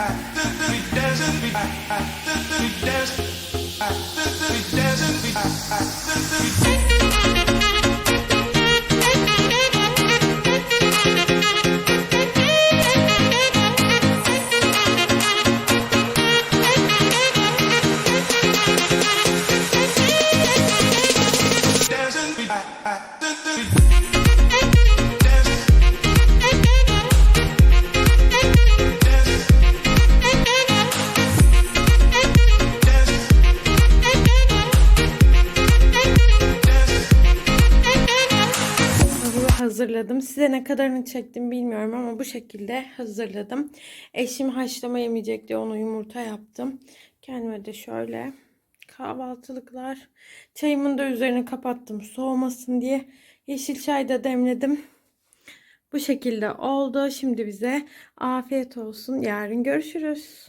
Bunu hazırladım. Size ne kadarını çektim bilmiyorum ama bu şekilde hazırladım. Eşim haşlama yemeyecek diye onu yumurta yaptım. Kendime de şöyle kahvaltılıklar. Çayımın da üzerini kapattım soğumasın diye. Yeşil çay da demledim. Bu şekilde oldu. Şimdi bize afiyet olsun. Yarın görüşürüz.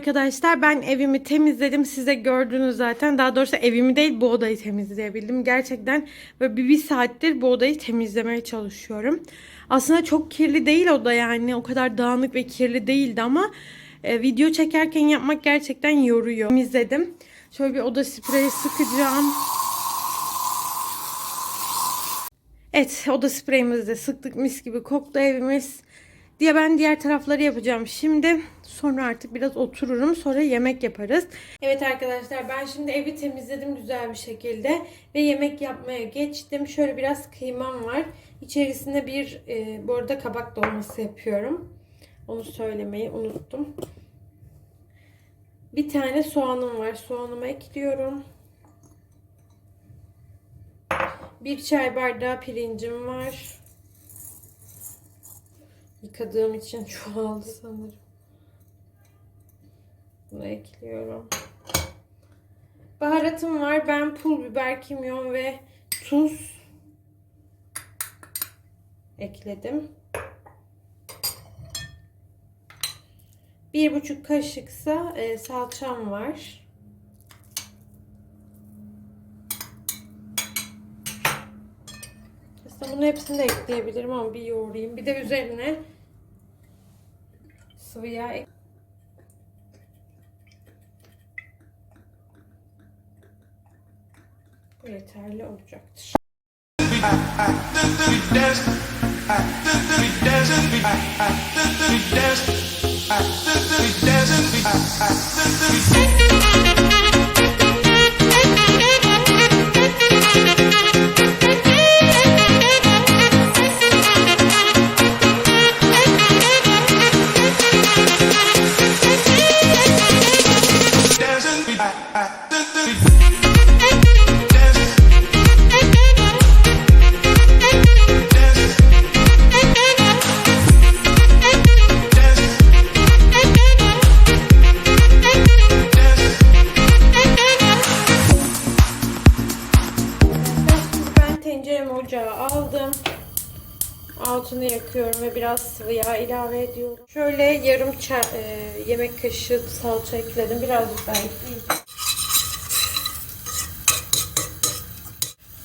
arkadaşlar ben evimi temizledim. Size gördünüz zaten. Daha doğrusu evimi değil bu odayı temizleyebildim. Gerçekten böyle bir, bir saattir bu odayı temizlemeye çalışıyorum. Aslında çok kirli değil oda yani. O kadar dağınık ve kirli değildi ama e, video çekerken yapmak gerçekten yoruyor. Temizledim. Şöyle bir oda spreyi sıkacağım. Evet oda spreyimizi de sıktık mis gibi koktu evimiz diye ben diğer tarafları yapacağım şimdi. Sonra artık biraz otururum. Sonra yemek yaparız. Evet arkadaşlar ben şimdi evi temizledim güzel bir şekilde. Ve yemek yapmaya geçtim. Şöyle biraz kıymam var. İçerisinde bir e, bu arada kabak dolması yapıyorum. Onu söylemeyi unuttum. Bir tane soğanım var. Soğanımı ekliyorum. Bir çay bardağı pirincim var. Yıkadığım için çoğaldı sanırım. Bunu ekliyorum. Baharatım var. Ben pul biber, kimyon ve tuz ekledim. Bir buçuk kaşıksa e, salçam var. Bunun hepsini de ekleyebilirim ama bir yoğurayım. Bir de üzerine sıvı yağ ek Bu yeterli olacaktır. Altını yakıyorum ve biraz sıvı yağ ilave ediyorum. Şöyle yarım çay, e, yemek kaşığı salça ekledim. Birazcık daha ekleyeyim.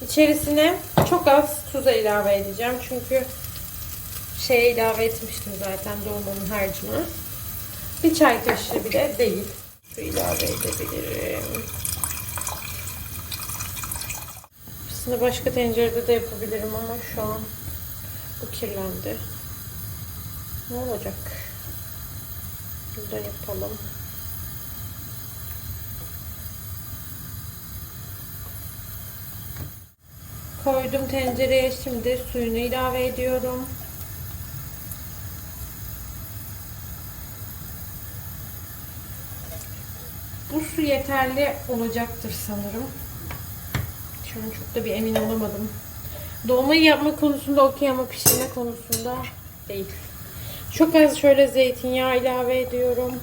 İçerisine çok az tuza ilave edeceğim. Çünkü şeye ilave etmiştim zaten dolmanın harcına. Bir çay kaşığı bile değil. Şu ilave edebilirim. Aslında başka tencerede de yapabilirim ama şu an bu kirlendi. Ne olacak? Burada yapalım. Koydum tencereye şimdi suyunu ilave ediyorum. Bu su yeterli olacaktır sanırım. Şu an çok da bir emin olamadım. Dolmayı yapma konusunda okey ama pişirme konusunda değil. Çok az şöyle zeytinyağı ilave ediyorum.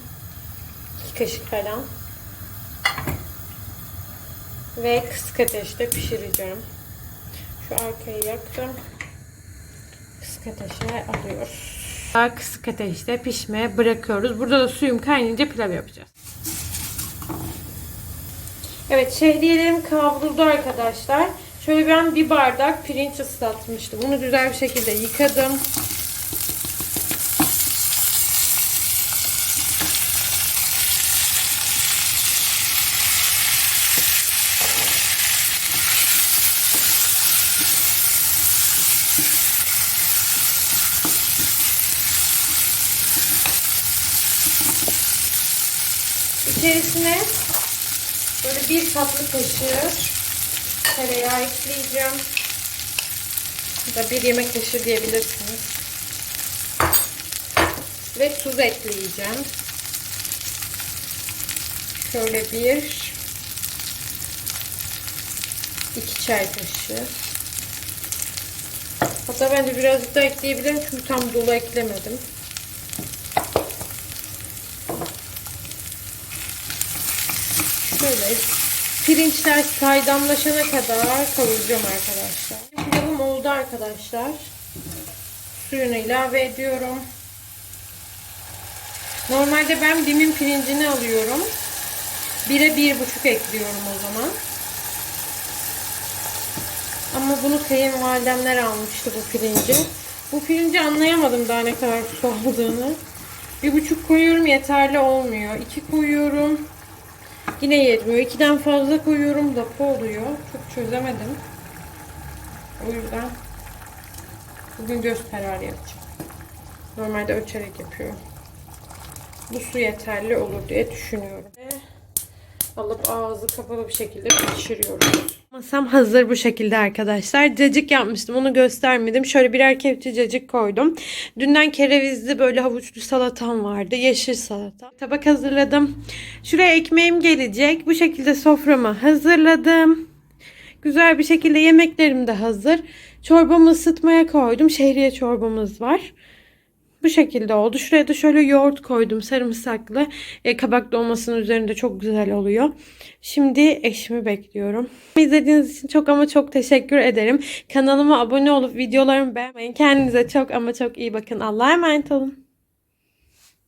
2 kaşık falan. Ve kısık ateşte pişireceğim. Şu arkayı yaktım. Kısık ateşe alıyoruz. Daha kısık ateşte pişmeye bırakıyoruz. Burada da suyum kaynayınca pilav yapacağız. Evet şehriyelerim kavruldu arkadaşlar. Şöyle ben bir bardak pirinç ıslatmıştım. Bunu güzel bir şekilde yıkadım. İçerisine böyle bir tatlı kaşığı tereyağı ekleyeceğim. Ya da bir yemek kaşığı diyebilirsiniz. Ve tuz ekleyeceğim. Şöyle bir iki çay kaşığı. Hatta bence birazcık daha ekleyebilirim çünkü tam dolu eklemedim. Şöyle pirinçler saydamlaşana kadar kavuracağım arkadaşlar. Pilavım oldu arkadaşlar. Suyunu ilave ediyorum. Normalde ben bimin pirincini alıyorum. Bire bir buçuk ekliyorum o zaman. Ama bunu kayınvalidemler almıştı bu pirinci. Bu pirinci anlayamadım daha ne kadar su aldığını. Bir buçuk koyuyorum yeterli olmuyor. İki koyuyorum. Yine yetmiyor. İkiden fazla koyuyorum lapa oluyor. Çok çözemedim. O yüzden bugün göz kararı yapacağım. Normalde ölçerek yapıyorum. Bu su yeterli olur diye düşünüyorum. Alıp ağzı kapalı bir şekilde pişiriyoruz. Masam hazır bu şekilde arkadaşlar. Cacık yapmıştım. Onu göstermedim. Şöyle birer kepçe cacık koydum. Dünden kerevizli böyle havuçlu salatam vardı. Yeşil salata. Tabak hazırladım. Şuraya ekmeğim gelecek. Bu şekilde soframı hazırladım. Güzel bir şekilde yemeklerim de hazır. Çorbamı ısıtmaya koydum. Şehriye çorbamız var. Bu şekilde oldu. Şuraya da şöyle yoğurt koydum. Sarımsaklı. E, kabak dolmasının üzerinde çok güzel oluyor. Şimdi eşimi bekliyorum. İzlediğiniz için çok ama çok teşekkür ederim. Kanalıma abone olup videolarımı beğenmeyin. Kendinize çok ama çok iyi bakın. Allah'a emanet olun.